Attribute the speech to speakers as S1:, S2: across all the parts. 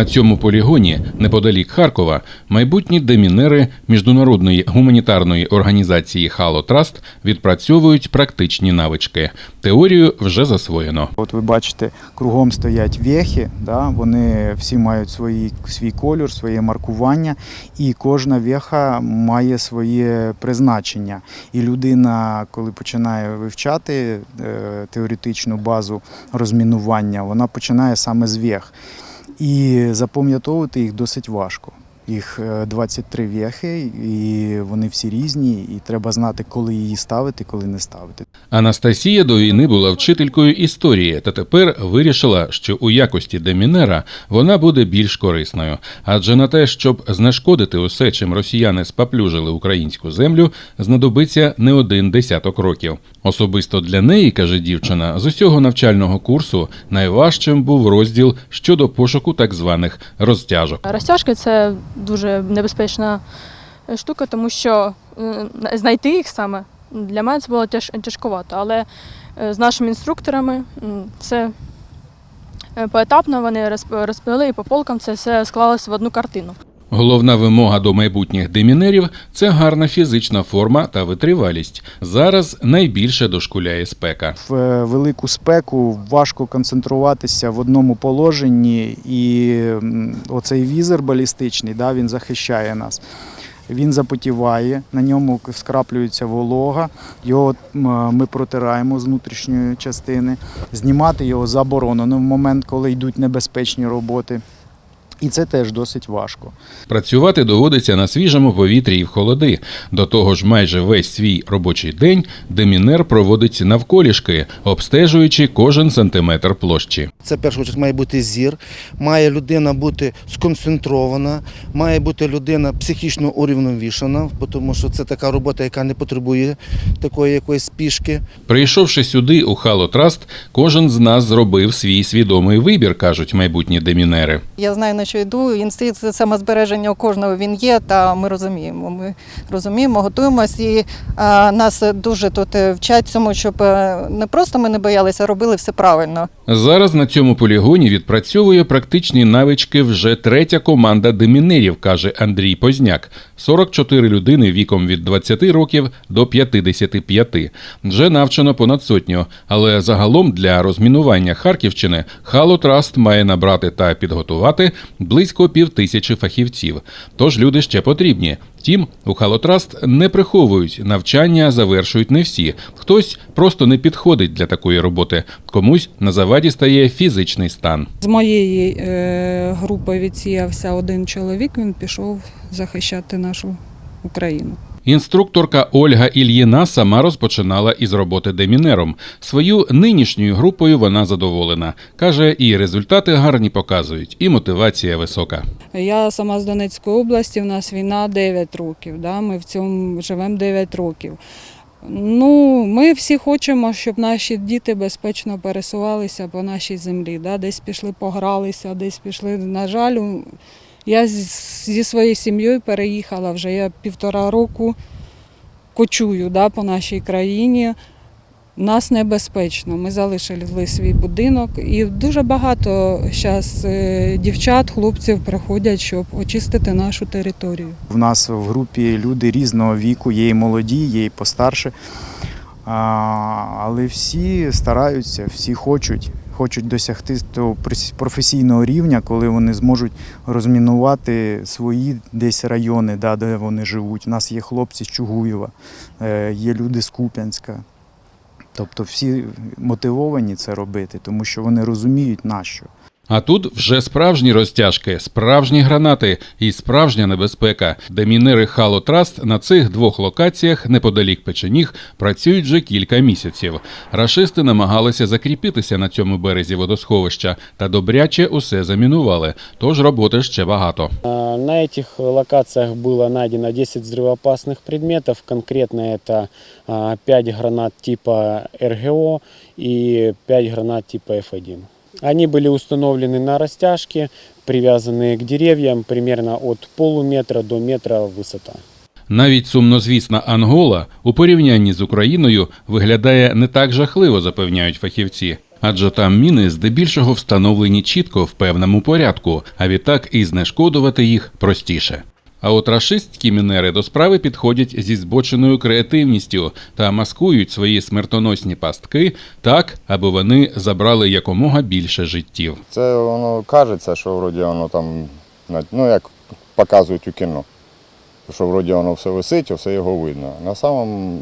S1: На цьому полігоні, неподалік Харкова, майбутні демінери міжнародної гуманітарної організації Хало Траст відпрацьовують практичні навички. Теорію вже засвоєно.
S2: От ви бачите, кругом стоять вехи, да, вони всі мають свої, свій кольор, своє маркування, і кожна веха має своє призначення. І людина, коли починає вивчати е, теоретичну базу розмінування, вона починає саме з вех. І запам'ятовувати їх досить важко. Їх е, 23 вехи, і вони всі різні, і треба знати, коли її ставити, коли не ставити.
S1: Анастасія до війни була вчителькою історії та тепер вирішила, що у якості демінера вона буде більш корисною. Адже на те, щоб знешкодити усе, чим росіяни спаплюжили українську землю, знадобиться не один десяток років. Особисто для неї, каже дівчина, з усього навчального курсу найважчим був розділ щодо пошуку так званих розтяжок.
S3: Розтяжки це дуже небезпечна е, штука, тому що е, знайти їх саме для мене це було тяж, тяжковато. Але е, з нашими інструкторами все поетапно вони розп- розповіли і по полкам це все склалося в одну картину.
S1: Головна вимога до майбутніх демінерів це гарна фізична форма та витривалість. Зараз найбільше дошкуляє спека.
S2: В е, велику спеку важко концентруватися в одному положенні, і оцей візер балістичний да, він захищає нас. Він запотіває, на ньому скраплюється волога, його ми протираємо з внутрішньої частини. Знімати його заборонено в момент, коли йдуть небезпечні роботи. І це теж досить важко.
S1: Працювати доводиться на свіжому повітрі і в холоди. До того ж, майже весь свій робочий день демінер проводить навколішки, обстежуючи кожен сантиметр площі.
S4: Це першу чергу має бути зір, має людина бути сконцентрована, має бути людина психічно урівновішана, тому що це така робота, яка не потребує такої якоїсь спішки.
S1: Прийшовши сюди у Хало Траст, кожен з нас зробив свій свідомий вибір, кажуть майбутні демінери.
S5: Я знаю, на що йду. Інстинкт самозбереження у кожного він є, та ми розуміємо. Ми розуміємо, готуємось і а, нас дуже тут е, вчать цьому, щоб е, не просто ми не боялися, а робили все правильно.
S1: Зараз на цьому полігоні відпрацьовує практичні навички вже третя команда демінерів, каже Андрій Позняк. 44 людини віком від 20 років до 55. Вже навчено понад сотню. Але загалом для розмінування Харківщини Хало Траст має набрати та підготувати близько півтисячі фахівців. Тож люди ще потрібні. Втім, у Халотраст не приховують навчання, завершують не всі. Хтось просто не підходить для такої роботи, комусь на заваді стає фізичний стан.
S6: З моєї е, групи відсіявся один чоловік, він пішов захищати нашу Україну.
S1: Інструкторка Ольга Ільїна сама розпочинала із роботи демінером. Свою нинішньою групою вона задоволена. Каже, і результати гарні показують, і мотивація висока.
S6: Я сама з Донецької області, в нас війна 9 років. Да? Ми в цьому живемо 9 років. Ну, ми всі хочемо, щоб наші діти безпечно пересувалися по нашій землі. Да? Десь пішли, погралися, десь пішли. На жаль, у- я зі своєю сім'єю переїхала вже я півтора року кочую да, по нашій країні. Нас небезпечно. Ми залишили свій будинок, і дуже багато зараз дівчат, хлопців приходять, щоб очистити нашу територію.
S2: В нас в групі люди різного віку, є і молоді, є і постарше. Але всі стараються, всі хочуть, хочуть досягти того професійного рівня, коли вони зможуть розмінувати свої десь райони, да, де вони живуть. У нас є хлопці з Чугуєва, е, є люди з Куп'янська. Тобто всі мотивовані це робити, тому що вони розуміють нащо.
S1: А тут вже справжні розтяжки, справжні гранати і справжня небезпека. Демінери Хало Траст на цих двох локаціях неподалік печеніг працюють вже кілька місяців. Рашисти намагалися закріпитися на цьому березі водосховища та добряче усе замінували. Тож роботи ще багато.
S7: А, На этих локациях было найдено 10 взрывоопасных предметов. Конкретно это а, 5 гранат типа РГО и 5 гранат типа F1. Они были установлены на растяжке, привязанные к деревьям примерно от полуметра до метра высота.
S1: Навіть сумнозвісна Ангола у порівнянні з Україною виглядає не так жахливо, запевняють фахівці. адже там міни здебільшого встановлені чітко в певному порядку, а відтак і знешкодувати їх простіше. А от рашистські мінери до справи підходять зі збоченою креативністю та маскують свої смертоносні пастки так, аби вони забрали якомога більше життів.
S8: Це воно кажеться, що вроді воно там, ну як показують у кіно. Що вроді воно все висить, все його видно. На самом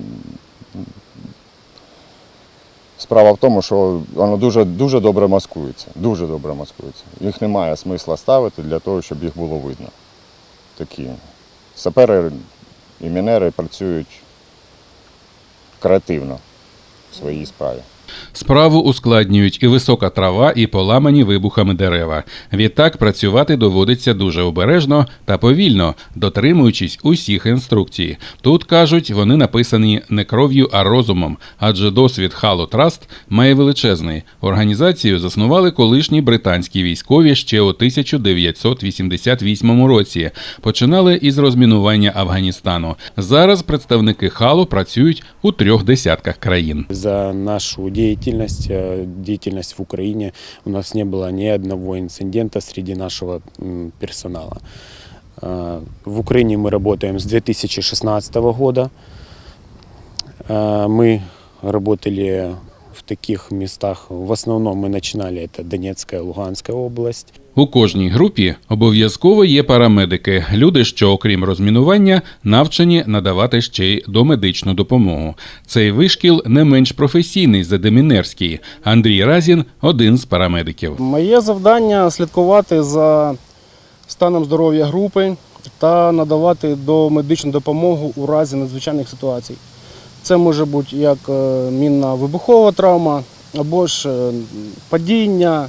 S8: справа в тому, що воно дуже, дуже добре маскується. Дуже добре маскується. Їх немає смисла ставити для того, щоб їх було видно. Такі сапери і мінери працюють креативно в своїй справі.
S1: Справу ускладнюють і висока трава, і поламані вибухами дерева. Відтак працювати доводиться дуже обережно та повільно, дотримуючись усіх інструкцій. Тут кажуть, вони написані не кров'ю, а розумом, адже досвід Хало Траст має величезний. Організацію заснували колишні британські військові ще у 1988 році. Починали із розмінування Афганістану. Зараз представники Хало працюють у трьох десятках країн.
S7: За нашу деятельность, э, деятельность в Украине у нас не было ни одного инцидента среди нашего м, персонала. Э, В Украине мы работаем с 2016 года. Э, Мы работали в таких местах. В основном мы начинали это Донецкая, Луганская область.
S1: У кожній групі обов'язково є парамедики, люди, що, окрім розмінування, навчені надавати ще й домедичну допомогу. Цей вишкіл не менш професійний за демінерський. Андрій Разін один з парамедиків.
S9: Моє завдання слідкувати за станом здоров'я групи та надавати домедичну допомогу у разі надзвичайних ситуацій. Це може бути як е, мінна вибухова травма, або ж е, падіння,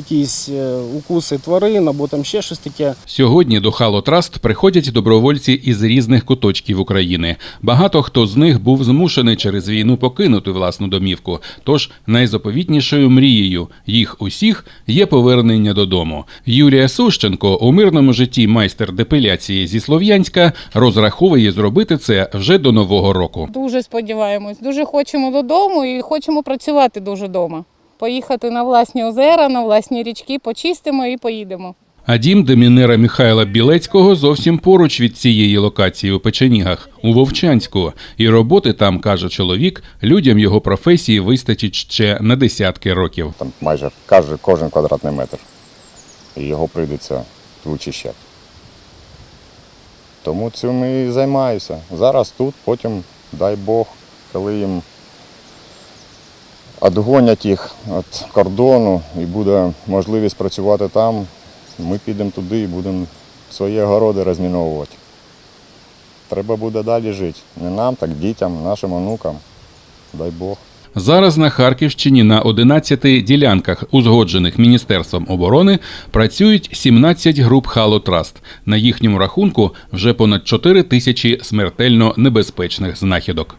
S9: якісь е, укуси тварин, або там ще щось таке.
S1: Сьогодні до Хало Траст приходять добровольці із різних куточків України. Багато хто з них був змушений через війну покинути власну домівку. Тож найзаповітнішою мрією їх усіх є повернення додому. Юлія Сущенко у мирному житті майстер депиляції зі Слов'янська розраховує зробити це вже до нового року.
S10: Дуже сподіваємось, дуже хочемо додому і хочемо працювати дуже вдома. Поїхати на власні озера, на власні річки, почистимо і поїдемо.
S1: А дім демінера Михайла Білецького зовсім поруч від цієї локації у Печенігах, у Вовчанську. І роботи там, каже чоловік, людям його професії вистачить ще на десятки років.
S8: Там майже каже кожен квадратний метр. І його прийдеться вичищати. Тому цим і займаюся. Зараз тут, потім, дай Бог, коли їм відгонять їх від кордону і буде можливість працювати там, ми підемо туди і будемо свої огороди розміновувати. Треба буде далі жити. Не нам, так дітям, нашим онукам. Дай Бог.
S1: Зараз на Харківщині на 11 ділянках, узгоджених Міністерством оборони, працюють 17 груп Хало Траст. На їхньому рахунку вже понад 4 тисячі смертельно небезпечних знахідок.